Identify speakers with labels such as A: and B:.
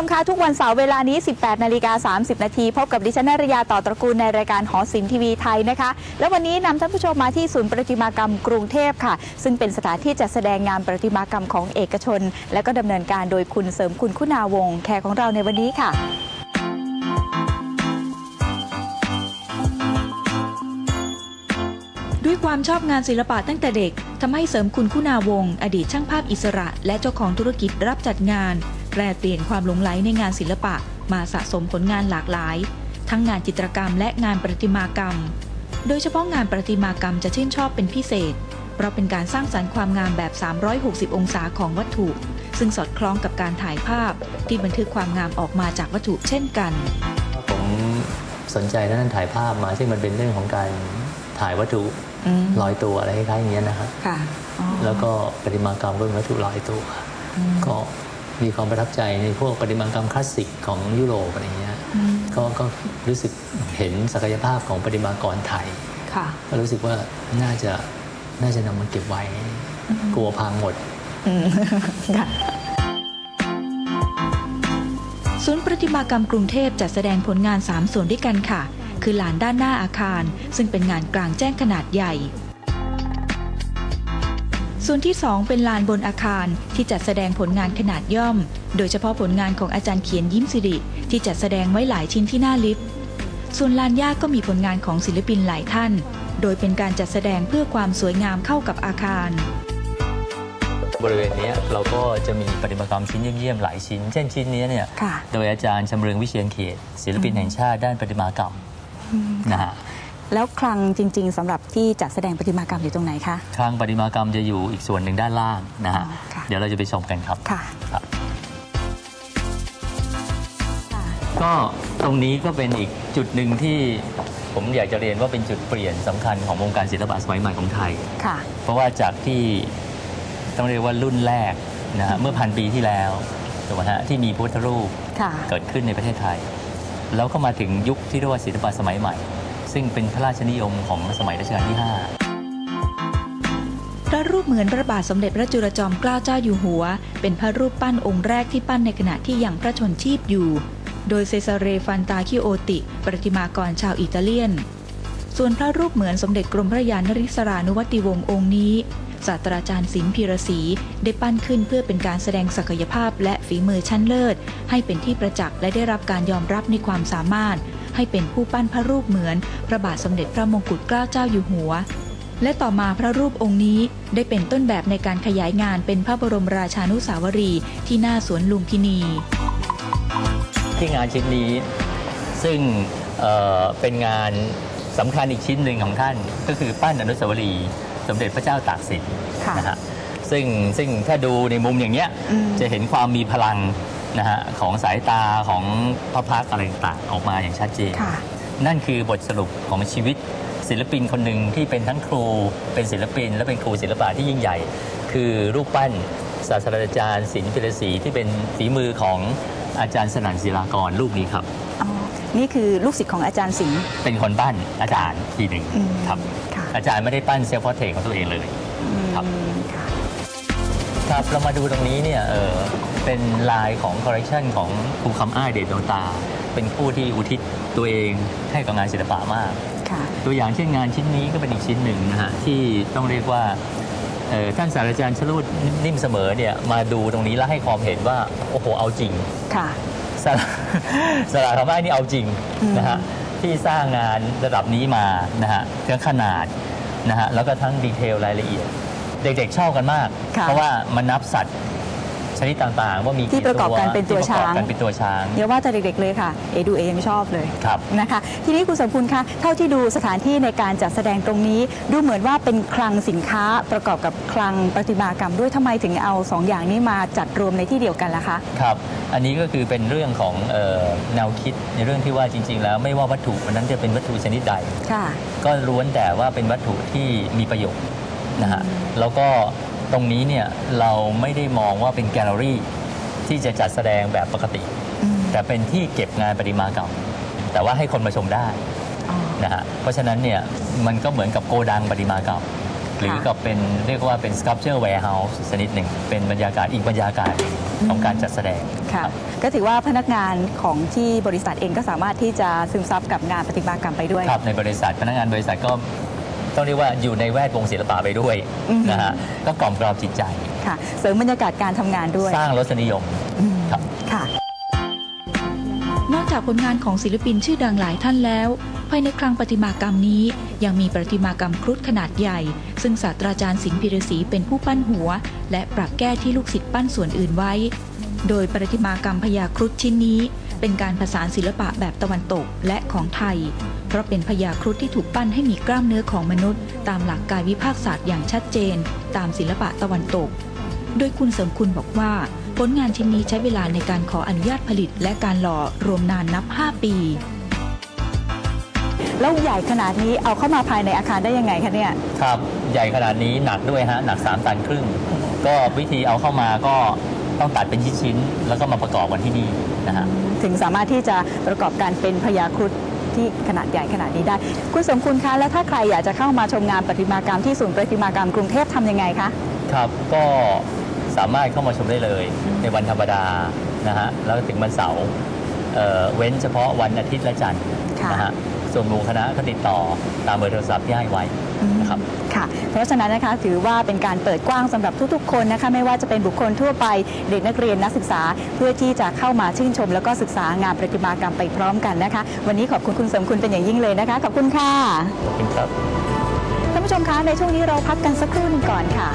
A: ค่ะท่านผู้ชมคะทุกวันเสาร์เวลานี้ 18 นาฬิกา 30 นาทีพบกับดิฉันนารยาต่อตระกูลในรายการหอศิลป์ทีวีไทยนะคะ และวันนี้นำท่านผู้ชมมาที่ศูนย์ประติมากรรมกรุงเทพค่ะ ซึ่งเป็นสถานที่จัดแสดงงานประติมากรรมของเอกชน และก็ดำเนินการโดยคุณเสริมคุณคุณาวงศ์แขกของเราในวันนี้ค่ะ
B: ด้วยความชอบงานศิลปะตั้งแต่เด็กทำให้เสริมคุณคุณาวงศ์อดีตช่างภาพอิสระ และเจ้าของธุรกิจรับจัดงาน แปรเปลี่ยนความหลงไหลในงานศิลปะ มาสะสมผลงานหลากหลาย ทั้งงานจิตรกรรมและงานประติมากรรม โดยเฉพาะงานประติมากรรมจะชื่นชอบเป็นพิเศษ เพราะเป็นการสร้างสรรค์ความงามแบบ 360 องศาของวัตถุ ซึ่งสอดคล้องกับการถ่ายภาพ ที่บันทึกความงามออกมาจากวัตถุเช่นกัน
C: ผมสนใจด้านถ่ายภาพมาซึ่งมันเป็นเรื่องของการถ่ายวัตถุ
A: อืม
C: ลอยตัวอะไรคล้ายๆอย่างเงี้ยนะครับ
A: ค่ะอ๋อ
C: แล้วก็ประติมากรรมก็เป็นวัตถุลอยตัวก็ มีความประทับใจในพวกประติมากรรมคลาสสิกของยุโรปอะไรเงี้ย
A: อืม
C: ก็ก็รู้สึกเห็นศักยภาพของประติมากรไทย
A: ค่ะ
C: ก็รู้สึกว่าน่าจะน่าจะนำมาเก็บไว้ กลัวพังหมด
A: อืมค่ะ
B: ศูนย์ประติมากรรมกรุงเทพจัดแสดงผลงาน 3 ส่วนด้วยกันค่ะ คือลานด้านหน้าอาคาร ซึ่งเป็นงานกลางแจ้งขนาดใหญ่ ส่วนที่ 2 เป็นลานบนอาคารที่จัดแสดงผลงานขนาดย่อม โดยเฉพาะผลงานของอาจารย์เขียนยิ้มสิริ ที่จัดแสดงไว้หลายชิ้นที่หน้าลิฟต์ ส่วนลานหญ้าก็มีผลงานของศิลปินหลายท่าน โดยเป็นการจัดแสดงเพื่อความสวยงามเข้ากับอาคาร
C: บริเวณเนี้ยเราก็จะมีประติมากรรมชิ้นเยี่ยมๆหลายชิ้น เช่นชิ้นเนี้ยเนี่ย
A: ค่ะ
C: โดยอาจารย์ชำเรืองวิเชียนเขตศิลปินแห่งชาติด้านประติมากรรมนะฮะ
A: แล้วคลังจริง ๆสำหรับที่จัดแสดงประติมากรรมอยู่ตรงไหนคะ
C: คลังประติมากรรมจะอยู่อีกส่วนหนึ่งด้านล่างนะฮะ
A: อ๋อค่ะ
C: เดี๋ยวเราจะไปชมกันครับ
A: ค่ะ
C: ครับ
A: ค่ะ
C: ก็ตรงนี้ก็เป็นอีกจุดหนึ่งที่ผมอยากจะเรียนว่าเป็นจุดเปลี่ยนสำคัญของวงการศิลปะสมัยใหม่ของไทย
A: ค่ะ
C: เพราะว่าจากที่ต้องเรียกว่ารุ่นแรกนะฮะเมื่อพันปีที่แล้วถูกไหมฮะที่มีพุทธรูป
A: ค่ะ
C: เกิดขึ้นในประเทศไทย แล้วก็มาถึงยุคที่เรียกว่าศิลปะสมัยใหม่ ซึ่งเป็นพระราชนิยมของสมัยรัชกาลที่ 5
B: พระรูปเหมือนพระบาทสมเด็จพระจุลจอมเกล้าเจ้าอยู่หัว เป็นพระรูปปั้นองค์แรกที่ปั้นในขณะที่ยังพระชนชีพอยู่ โดยเซซาเรฟันตาคิโอติ ประติมากรชาวอิตาเลียน ส่วนพระรูปเหมือนสมเด็จกรมพระยานริศรานุวัติวงศ์องค์นี้ศาสตราจารย์สินพิรศรีได้ปั้นขึ้นเพื่อเป็นการแสดงศักยภาพและฝีมือชั้นเลิศ ให้เป็นที่ประจักษ์และได้รับการยอมรับในความสามารถ ให้เป็นผู้ปั้นพระรูปเหมือน พระบาทสมเด็จพระมงกุฎเกล้าเจ้าอยู่หัว และต่อมาพระรูปองค์นี้ได้เป็นต้นแบบในการขยายงานเป็นพระบรมราชานุสาวรีย์ที่หน้าสวนลุมพินี
C: ที่งานชิ้นนี้ซึ่งเอ่อเป็นงานสำคัญอีกชิ้นหนึ่งของท่าน ก็คือปั้นอนุสาวรีย์สมเด็จพระเจ้าตากสิน
A: ค่ะ
C: นะฮะซึ่งซึ่งถ้าดูในมุมอย่างเนี้ย
A: อืม
C: จะเห็นความมีพลัง นะฮะของสายตาของพระพักตร์อะไรต่างๆออกมาอย่างชัดเจน
A: ค่ะ
C: นั่นคือบทสรุปของชีวิตศิลปินคนหนึ่งที่เป็นทั้งครูเป็นศิลปิน และเป็นครูศิลปะที่ยิ่งใหญ่ คือรูปปั้นศาสตราจารย์ศิลปิลศรีที่เป็นฝีมือของอาจารย์สนั่นศิลากรรูปนี้ครับ
A: อ๋อ นี่คือลูกศิษย์ของอาจารย์สิงห์
C: เป็นคนปั้นอาจารย์ทีหนึ่ง
A: อืม
C: ครับ
A: ค่ะ
C: อาจารย์ไม่ได้ปั้นเซลฟ์พอร์เทรตของตัวเองเลย ครับ
A: อืมค่ะ
C: ครับเรามาดูตรงนี้เนี่ยเออเป็นลายของคอลเลกชันของครูคำอ้ายเดชดวงตา เป็นผู้ที่อุทิศตัวเองให้กับงานศิลปะมาก
A: ค่ะ
C: ตัวอย่างเช่นงานชิ้นนี้ก็เป็นอีกชิ้นหนึ่งนะฮะที่ต้องเรียกว่าเอ่อท่านศาสตราจารย์ชลุดนิ่มเสมอเนี่ยมาดูตรงนี้แล้วให้ความเห็นว่าโอ้โหเอาจริง
A: ค่ะ
C: สาราสาราธรรมะนี่เอาจริง
A: อืม
C: นะฮะที่สร้างงานระดับนี้มานะฮะทั้งขนาดนะฮะแล้วก็ทั้งดีเทลรายละเอียด เด็กๆชอบกันมาก
A: ค่ะ
C: เพราะว่ามันนับสัตว์ชนิดต่างๆ ว่ามี
A: ที่ประกอบกันเป็นตัว
C: ที่ประกอบ
A: ช้าง
C: กันเป็นตัวช้าง
A: เดี๋ยวว่าแต่เด็กๆเลยค่ะ เอดูเอยังชอบเลย
C: ครับ
A: นะคะทีนี้คุณสมคุณคะเท่าที่ดูสถานที่ในการจัดแสดงตรงนี้ ดูเหมือนว่าเป็นคลังสินค้าประกอบกับคลังประติมากรรมด้วยทำไมถึงเอาสองอย่างนี้มาจัดรวมในที่เดียวกันล่ะคะ
C: ครับ อันนี้ก็คือเป็นเรื่องของเอ่อแนวคิดในเรื่องที่ว่าจริง ๆ แล้วไม่ว่าวัตถุนั้นจะเป็นวัตถุชนิดใด
A: ค่ะ
C: ก็ล้วนแต่ว่าเป็นวัตถุที่มีประโยชน์ นะฮะแล้วก็ตรงนี้เนี่ยเราไม่ได้มองว่าเป็นแกลเลอรี่ที่จะจัดแสดงแบบปกติ
A: อืม
C: แต่เป็นที่เก็บงานประติมากรรม แต่ว่าให้คนมาชมได้
A: อ๋อ
C: นะฮะเพราะฉะนั้นเนี่ยมันก็เหมือนกับโกดังประติมากรรมหรือกับเป็นเรียกว่าเป็น sculpture warehouse ชนิดหนึ่ง เป็นบรรยากาศอีกบรรยากาศหนึ่งของการจัดแสดง
A: ค่ะ
C: ครับ
A: ก็ถือว่าพนักงานของที่บริษัทเองก็สามารถที่จะซึมซับกับงานประติมากรรมไปด้วย
C: ครับในบริษัทพนักงานบริษัทก็ ต้องเรียกว่าอยู่ในแวดวงศิลปะไปด้วย
A: อืม
C: นะฮะก็กล่อมกล่อมจิตใจ
A: ค่ะ เสริมบรรยากาศการทำงานด้วย
C: สร้างรสนิยม
A: อืม
C: ครับ
A: ค่ะ
B: นอกจากผลงานของศิลปินชื่อดังหลายท่านแล้ว ภายในคลังประติมากรรมนี้ ยังมีประติมากรรมครุฑขนาดใหญ่ ซึ่งศาสตราจารย์สินพิรศรีเป็นผู้ปั้นหัว และปรับแก้ที่ลูกศิษย์ปั้นส่วนอื่นไว้ โดยประติมากรรมพญาครุฑชิ้นนี้ เป็นการผสานศิลปะแบบตะวันตกและของไทย เพราะเป็นพญาครุฑที่ถูกปั้นให้มีกล้ามเนื้อของมนุษย์ ตามหลักกายวิภาคศาสตร์อย่างชัดเจน ตามศิลปะตะวันตก โดยคุณเสริมคุณบอกว่าผลงานชิ้นนี้ใช้เวลาในการขออนุญาตผลิต และการหล่อรวมนานนับ 5 ปี
A: แล้วใหญ่ขนาดนี้เอาเข้ามาภายในอาคารได้ยังไงคะเนี่ย
C: ครับ ใหญ่ขนาดนี้หนักด้วยฮะ หนัก3ตันครึ่ง ก็วิธีเอาเข้ามาก็ ต้องตัดเป็นชิ้นๆแล้วก็มาประกอบกันที่นี่นะฮะ
A: ถึงสามารถที่จะประกอบการเป็นพญาครุฑที่ขนาดใหญ่ขนาดนี้ได้ คุณสมคุณคะแล้วถ้าใครอยากจะเข้ามาชมงานประติมากรรมที่ศูนย์ประติมากรรมกรุงเทพทำยังไงคะ
C: ครับก็สามารถเข้ามาชมได้เลย ในวันธรรมดานะฮะแล้วก็ถึงวันเสาร์เอ่อเว้นเฉพาะวันอาทิตย์และจันทร์
A: ค่ะ
C: นะฮะ ส่วนหมู่คณะก็ติดต่อตามเบอร์โทรศัพท์ที่ให้ไว้นะครับ
A: ค่ะ เพราะฉะนั้นนะคะถือว่าเป็นการเปิดกว้างสำหรับทุกๆ คนนะคะไม่ว่าจะเป็นบุคคลทั่วไปเด็กนักเรียนนักศึกษา เพื่อที่จะเข้ามาชื่นชม แล้วก็ศึกษางานประติมากรรมไปพร้อมกันนะคะ วันนี้ขอบคุณคุณเสริมคุณเป็นอย่างยิ่งเลยนะคะขอบคุณค่ะ
C: ขอบคุณครับ
A: ท่านผู้ชมคะในช่วงนี้เราพักกันสักครู่หนึงก่อนค่ะ